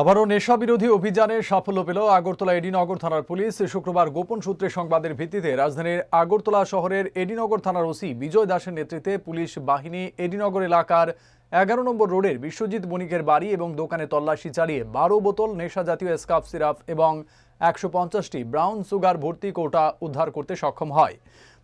আবারও নেশা বিরোধী অভিযানে সাফল্য পেল আগরতলা এডিনগর থানার পুলিশ। শুক্রবার গোপন সূত্রে সংবাদের ভিত্তিতে রাজধানীর আগরতলা শহরের এডিনগর থানার ওসি বিজয় দাসের নেতৃত্বে পুলিশ বাহিনী এডিনগর এলাকার এগারো নম্বর রোডের বিশ্বজিৎ বণিকের বাড়ি এবং দোকানে তল্লাশি চালিয়ে বারো বোতল নেশা জাতীয় স্কাফ সিরাপ এবং একশো পঞ্চাশটি ব্রাউন সুগার ভর্তি কোটা উদ্ধার করতে সক্ষম হয়।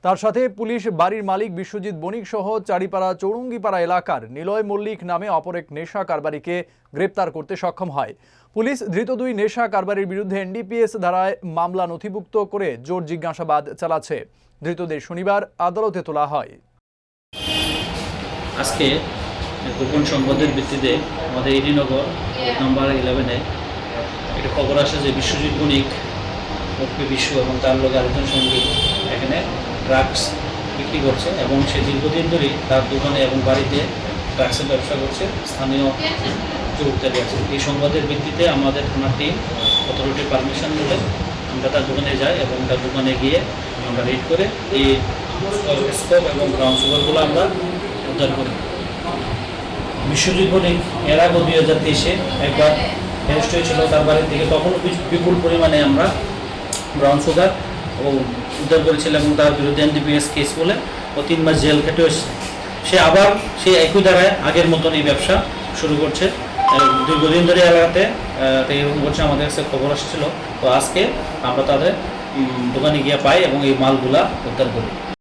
তার সাথে পুলিশ, বাড়ির মালিক বিশ্বজিৎ বণিক সহ চারিপাড়া চৌরঙ্গিপাড়া এলাকার নিলয় মল্লিক নামে অপর এক নেশা কারবারিকে গ্রেপ্তার করতে সক্ষম হয়। পুলিশ ধৃত দুই নেশা কারবারির বিরুদ্ধে এনডিপিএস ধারায় মামলা নথিভুক্ত করে জোর জিজ্ঞাসাবাদ চালাচ্ছে। ধৃতদের শনিবার আদালতে তোলা হয়। আজকে গোপন সংবাদের ভিত্তিতে আমাদের এডিনগর নাম্বার ইলেভেনে একটা খবর আসে যে বিশ্বজিৎ বণিক মুক্তি বিশ্ব এবং তার লোক আরেকজন সঙ্গী এখানে ড্রাগস বিক্রি করছে এবং সে দীর্ঘদিন ধরেই তার দোকানে এবং বাড়িতে ড্রাগসের ব্যবসা করছে, স্থানীয় যুবকদের আছে এই সংবাদের ভিত্তিতে আমাদের থানার টিম অথরিটির পারমিশন নিলে আমরা তার দোকানে যাই এবং তার দোকানে গিয়ে আমরা রেড করে এই স্কোপ এবং গ্রাউন্ড সুগারগুলো আমরা উদ্ধার করি। বিশ্বজিৎ বণিক এর আগে দুই হাজার তেইশে একবার অ্যারেস্ট হয়েছিল তার বাড়ির থেকে তখনও বিপুল পরিমাণে আমরা ব্রাউন সুগার ও উদ্ধার করেছিলাম এবং তার বিরুদ্ধে এনডিপিএস কেস বলে ও তিন মাস জেল খেটে এসেছে। সে আবার সেই একই দ্বারায় আগের মতন এই ব্যবসা শুরু করছে। দীর্ঘদিন ধরে এলাকাতে এরকম করছে, আমাদের কাছে খবর আসছিল। তো আজকে আমরা তাদের দোকানে গিয়ে পাই এবং এই মালগুলা উদ্ধার করি।